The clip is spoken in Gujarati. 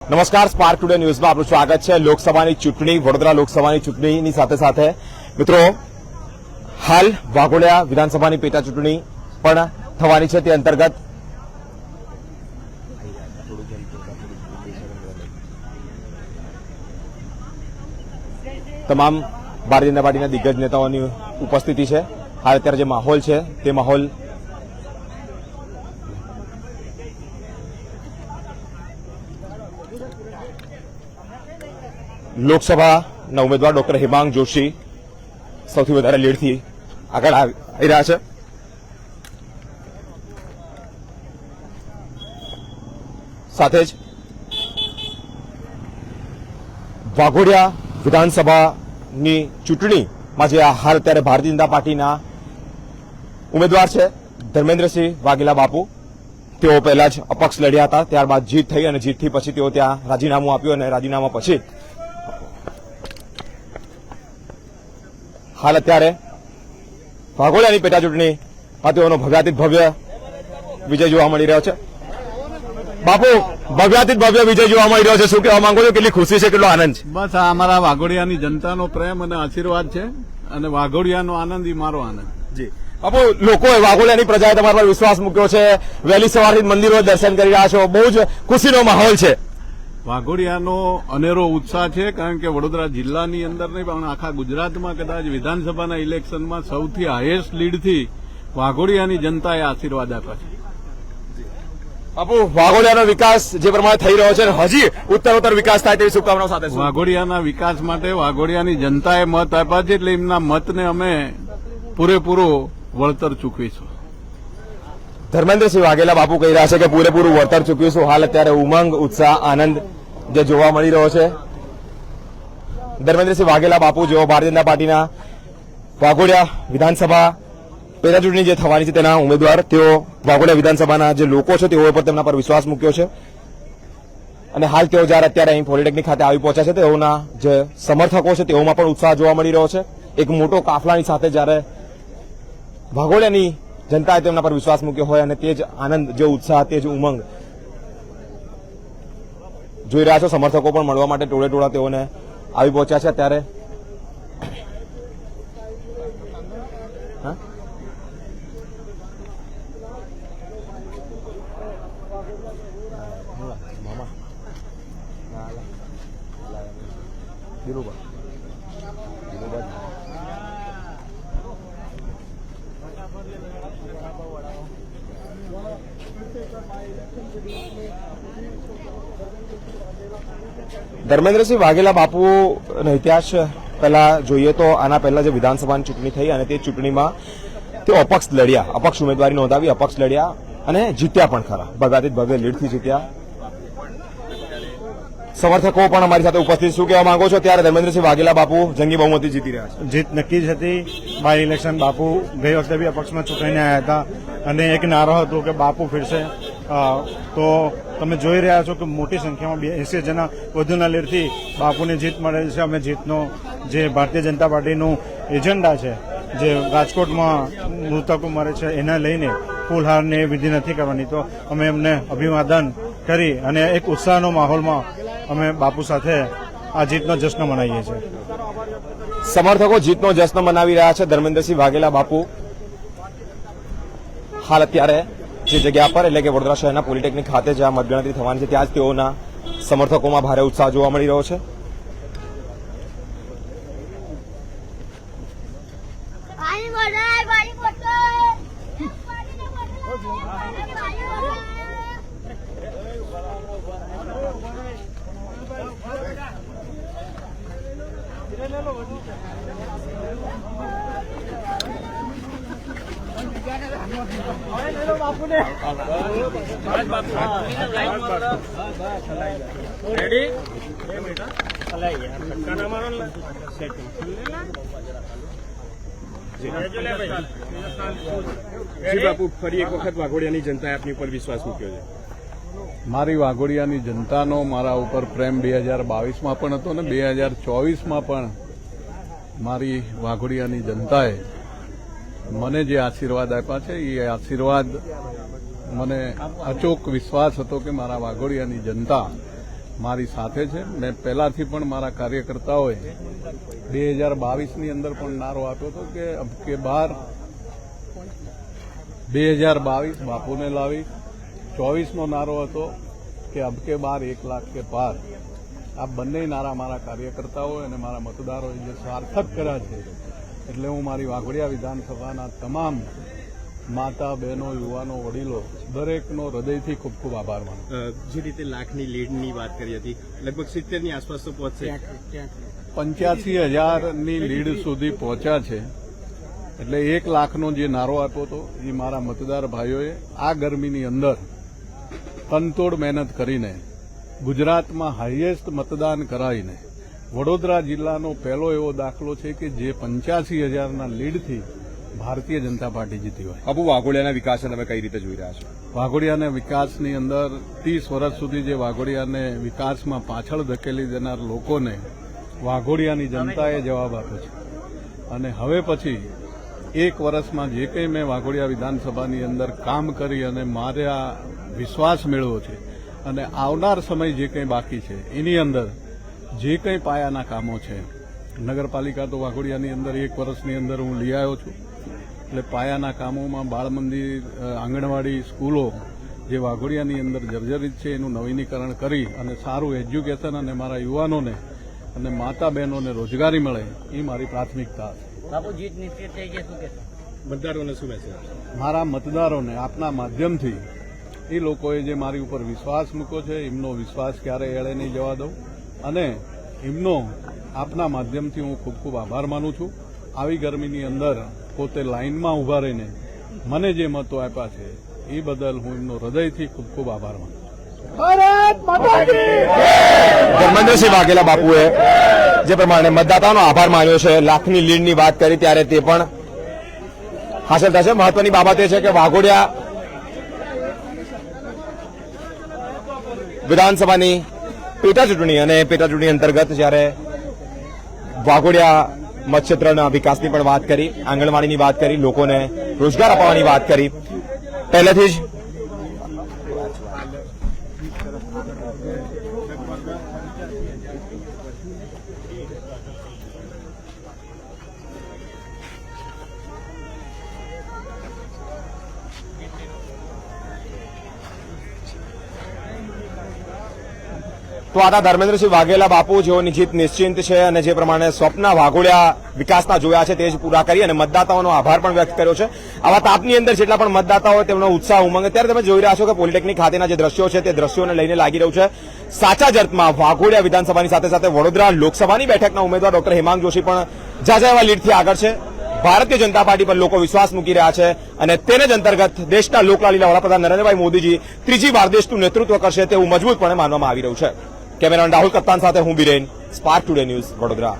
નમસ્કાર સ્પાર્ક ટુડે ન્યૂઝમાં આપનું સ્વાગત છે. લોકસભાની ચૂંટણી, વડોદરા લોકસભાની ચૂંટણીની સાથે સાથે. મિત્રો, હાલ વાઘોડિયા વિધાનસભાની પેટા ચૂંટણી પણ થવાની છે. તે અંતર્ગત તમામ ભારતીય જનતા પાર્ટીના દિગ્ગજ નેતાઓની ઉપસ્થિતિ છે. હાલ અત્યારે જે માહોલ છે, તે માહોલ લોકસભાના ઉમેદવાર ડોક્ટર હિમાંગ જોશી સૌથી વધારે લીડથી આગળ આવી રહ્યા છે. સાથે જ વાઘોડિયા વિધાનસભાની ચૂંટણીમાં જે હાલ અત્યારે ભારતીય જનતા પાર્ટીના ઉમેદવાર છે ધર્મેન્દ્રસિંહ વાઘેલા બાપુ. તેઓ પહેલા જ અપક્ષ લડ્યા હતા ત્યારબાદ જીત થઈ અને જીતથી પછી તેઓ ત્યાં રાજીનામું આપ્યું અને રાજીનામા પછી હાલ અત્યારે વાઘોડિયાની પેટા ચૂંટણીમાં તેઓનો ભવ્યાતીત ભવ્ય વિજય જોવા મળી રહ્યો છે. બાપુ ભવ્યાતીત ભવ્ય વિજય જોવા મળી રહ્યો છે. શું કહેવા માંગો છો? કેટલી ખુશી છે કેટલો આનંદ છે? બસ આ અમારા વાઘોડિયાની જનતાનો પ્રેમ અને આશીર્વાદ છે અને વાઘોડિયાનો આનંદ ઈ મારો આનંદ. જી. બાપુ લોકોએ વાઘોડિયાની પ્રજાએ તમારા પર વિશ્વાસ મૂક્યો છે. વહેલી સવારથી મંદિરો દર્શન કરી રહ્યા છો. બહુ જ ખુશીનો માહોલ છે. વાઘોડિયાનો અનેરો ઉત્સાહ છે કારણ કે વડોદરા જિલ્લાની અંદર નહીં પણ આખા ગુજરાતમાં કદાચ વિધાનસભાના ઇલેક્શનમાં સૌથી હાયેસ્ટ લીડથી વાઘોડિયાની જનતાએ આશીર્વાદ આપ્યા છે. બાપુ વાઘોડિયાનો વિકાસ જે પ્રમાણે થઈ રહ્યો છે હજી ઉત્તરોત્તર વિકાસ થાય તેવી શુભકામનાઓ સાથે વાઘોડિયાના વિકાસ માટે વાઘોડિયાની જનતાએ મત આપ્યા છે એટલે એમના મતને અમે પૂરેપૂરો વળતર ચૂકવીશું. ધર્મેન્દ્રસિંહ વાઘેલા બાપુ કહી રહ્યા છે કે પૂરેપૂરું વળતર ચૂક્યું હાલ અત્યારે ઉમંગ, ઉત્સાહ, આનંદ જે જોવા મળી રહ્યો છે. ધર્મેન્દ્રસિંહ વાઘેલા બાપુ જેઓ ભારતીય જનતા પાર્ટીના વાઘોડિયા વિધાનસભા પેટા જે થવાની છે તેના ઉમેદવાર, તેઓ વાઘોડિયા વિધાનસભાના જે લોકો છે તેઓ પર તેમના પર વિશ્વાસ મૂક્યો છે. અને હાલ તેઓ જ્યારે અત્યારે અહીં પોલિટેકનિક ખાતે આવી પહોંચ્યા છે, તેઓના જે સમર્થકો છે તેઓમાં પણ ઉત્સાહ જોવા મળી રહ્યો છે. એક મોટો કાફલાની સાથે જ્યારે વાઘોડિયાની જનતાએ તેમના પર વિશ્વાસ મૂક્યો હોય અને તે જ આનંદ, જે ઉત્સાહ, તે જ ઉમંગ જોઈ રહ્યા છો સમર્થકો પણ મળવા માટે ટોળે ટોળા તેઓને આવી પહોંચ્યા છે અત્યારે હા? ધર્મેન્દ્રસિંહ વાઘેલા બાપુનો ઇતિહાસ પહેલા જોઈએ તો આના પહેલા જે વિધાનસભાની ચૂંટણી થઈ અને તે ચૂંટણીમાં તે અપક્ષ લડ્યા. અપક્ષ ઉમેદવારી નોંધાવી, અપક્ષ લડ્યા અને જીત્યા પણ ખરા. ભગાતીત ભવ્ય લીડથી જીત્યા. સમર્થકો પણ અમારી સાથે ઉપસ્થિત. શું કહેવા માંગો છો? ત્યારે ધર્મેન્દ્રસિંહ વાઘેલા બાપુ જંગી બહુમતી જીતી રહ્યા છે. જીત નક્કી જ હતી. બાય ઇલેક્શન બાપુ ગઈ વખતે બી અપક્ષમાં ચૂંટાઈને આવ્યા હતા. અને એક નારો હતો કે બાપુ ફિરશે. તો તમે જોઈ રહ્યા છો કે મોટી સંખ્યામાં બે એસી જણા વધુના લીડથી બાપુને જીત મળે છે. અમે જીતનો જે ભારતીય જનતા પાર્ટીનું એજન્ડા છે, જે રાજકોટમાં મૃતકો મરે છે, એના લઈને ફૂલહારને વિધિ નથી કરવાની. તો અમે એમને અભિવાદન કરી અને એક ઉત્સાહનો માહોલમાં અમે બાપુ સાથે આ જીતનો જશ્ન મનાવીએ છીએ. સમર્થકો જીતનો જશ્ન મનાવી રહ્યા છે ધર્મેન્દ્રસિંહ વાઘેલા બાપુ. હાલ અત્યારે જે જગ્યા પર, એટલે કે વડોદરા શહેરના પોલિટેકનિક ખાતે જ્યાં મતગણતરી થવાની છે, ત્યાં જ તેઓના સમર્થકોમાં ભારે ઉત્સાહ જોવા મળી રહ્યો છે. જી બાપુ ફરી એક વખત વાઘોડિયાની જનતાએ આપની ઉપર વિશ્વાસ મૂક્યો છે. મારી વાઘોડિયાની જનતાનો મારા ઉપર પ્રેમ બે હજાર બાવીસમાં પણ હતો ને બે હજાર ચોવીસમાં પણ મારી વાઘોડિયાની જનતાએ મને જે આશીર્વાદ આપ્યા છે, એ આશીર્વાદ મને અચોક વિશ્વાસ હતો કે મારા વાઘોડિયાની જનતા મારી સાથે છે. મેં પહેલાથી પણ મારા કાર્યકર્તાઓએ બે હજાર બાવીસની અંદર પણ નારો આપ્યો હતો કે અબકે બાર બે હજાર બાવીસ બાપુને લાવી. ચોવીસનો નારો હતો કે અબકે બાર એક લાખ કે પાર. આ બંને નારા મારા કાર્યકર્તાઓ અને મારા મતદારોએ જે સાર્થક કર્યા છે એટલે હું મારી વાઘોડિયા વિધાનસભાના તમામ માતા બહેનો યુવાનો વડીલો દરેકનો હૃદયથી ખૂબ ખૂબ આભાર માનું જે રીતે લાખની લીડની વાત કરી હતી લગભગ સિત્તેરની આસપાસ તો પહોંચશે. પંચ્યાસી હજારની લીડ સુધી પહોંચ્યા છે. એટલે એક લાખનો જે નારો આપ્યો હતો એ મારા મતદાર ભાઈઓએ આ ગરમીની અંદર તનતોડ મહેનત કરીને ગુજરાતમાં હાઈએસ્ટ મતદાન કરાવીને વડોદરા જિલ્લાનો પહેલો એવો દાખલો છે કે જે પંચ્યાસી હજારના લીડથી ભારતીય જનતા પાર્ટી જીતી હોય. બાપુ વાઘોડિયાના વિકાસને તમે કઈ રીતે જોઈ રહ્યા છો? વાઘોડિયાના વિકાસની અંદર ત્રીસ વર્ષ સુધી જે વાઘોડિયાને વિકાસમાં પાછળ ધકેલી દેનાર લોકોને વાઘોડિયાની જનતાએ જવાબ આપ્યો છે. અને હવે પછી એક વર્ષમાં જે કંઈ મેં વાઘોડિયા વિધાનસભાની અંદર કામ કરી અને મારે આ વિશ્વાસ મેળવ્યો છે અને આવનાર સમય જે કંઈ બાકી છે એની અંદર જે કંઈ પાયાના કામો છે નગરપાલિકા તો વાઘોડિયાની અંદર એક વર્ષની અંદર હું લઈ આવ્યો છું. એટલે પાયાના કામોમાં બાળ મંદિર આંગણવાડી સ્કૂલો જે વાઘોડિયાની અંદર જર્જરિત છે એનું નવીનીકરણ કરી અને સારું એજ્યુકેશન અને મારા યુવાનોને અને માતા બહેનોને રોજગારી મળે એ મારી પ્રાથમિકતા છે. મતદારોને શું મેસેજ મારા મતદારોને આપના માધ્યમથી એ લોકોએ જે મારી ઉપર વિશ્વાસ મૂક્યો છે એમનો વિશ્વાસ ક્યારેય એળે નહીં જવા દઉં. અને એમનો આપના માધ્યમથી હું ખૂબ ખૂબ આભાર માનું છું. આવી ગરમીની અંદર પોતે લાઇનમાં ઊભા રહીને મને જે મતો આપ્યા છે એ બદલ હું એમનો હૃદયથી ખૂબ ખૂબ આભાર માનું છું. ધર્મેન્દ્રસિંહ વાઘેલા બાપુએ જે પ્રમાણે મતદાતાનો આભાર માન્યો છે લાખની લીડની વાત કરી ત્યારે તે પણ હાંસલ થશે. મહત્વની બાબત એ છે કે વાઘોડિયા વિધાનસભાની પેટા ચૂંટણી અને પેટા ચૂંટણી અંતર્ગત જ્યારે વાઘોડિયા મતક્ષેત્રના વિકાસની પણ વાત કરી, આંગણવાડીની વાત કરી, લોકોને રોજગાર અપાવવાની વાત કરી, પહેલેથી જ તો આતા ધર્મેન્દ્રસિંહ વાઘેલા બાપુ જેઓની જીત નિશ્ચિંત છે અને જે પ્રમાણે સ્વપ્ન વાઘોડિયા વિકાસના જોયા છે તે જ પૂરા કરી અને મતદાતાઓનો આભાર પણ વ્યક્ત કર્યો છે. આવા તાપની અંદર જેટલા પણ મતદાતાઓ તેમનો ઉત્સાહ ઉમંગ, અત્યારે તમે જોઈ રહ્યા છો કે પોલિટેકનિક ખાતેના જે દ્રશ્યો છે તે દ્રશ્યોને લઈને લાગી રહ્યું છે. સાચા જ અર્થમાં વાઘોડિયા વિધાનસભાની સાથે સાથે વડોદરા લોકસભાની બેઠકના ઉમેદવાર ડોક્ટર હેમાંગ જોશી પણ જાજા એવા લીડથી આગળ છે. ભારતીય જનતા પાર્ટી પર લોકો વિશ્વાસ મૂકી રહ્યા છે અને તેને જ અંતર્ગત દેશના લોકલાલીલા વડાપ્રધાન નરેન્દ્રભાઈ મોદીજી ત્રીજી વાર દેશનું નેતૃત્વ કરશે તેવું મજબૂતપણે માનવામાં આવી રહ્યું છે. કેમેરામેન રાહુલ કપ્તાન સાથે હું Biren spark today news Vadodara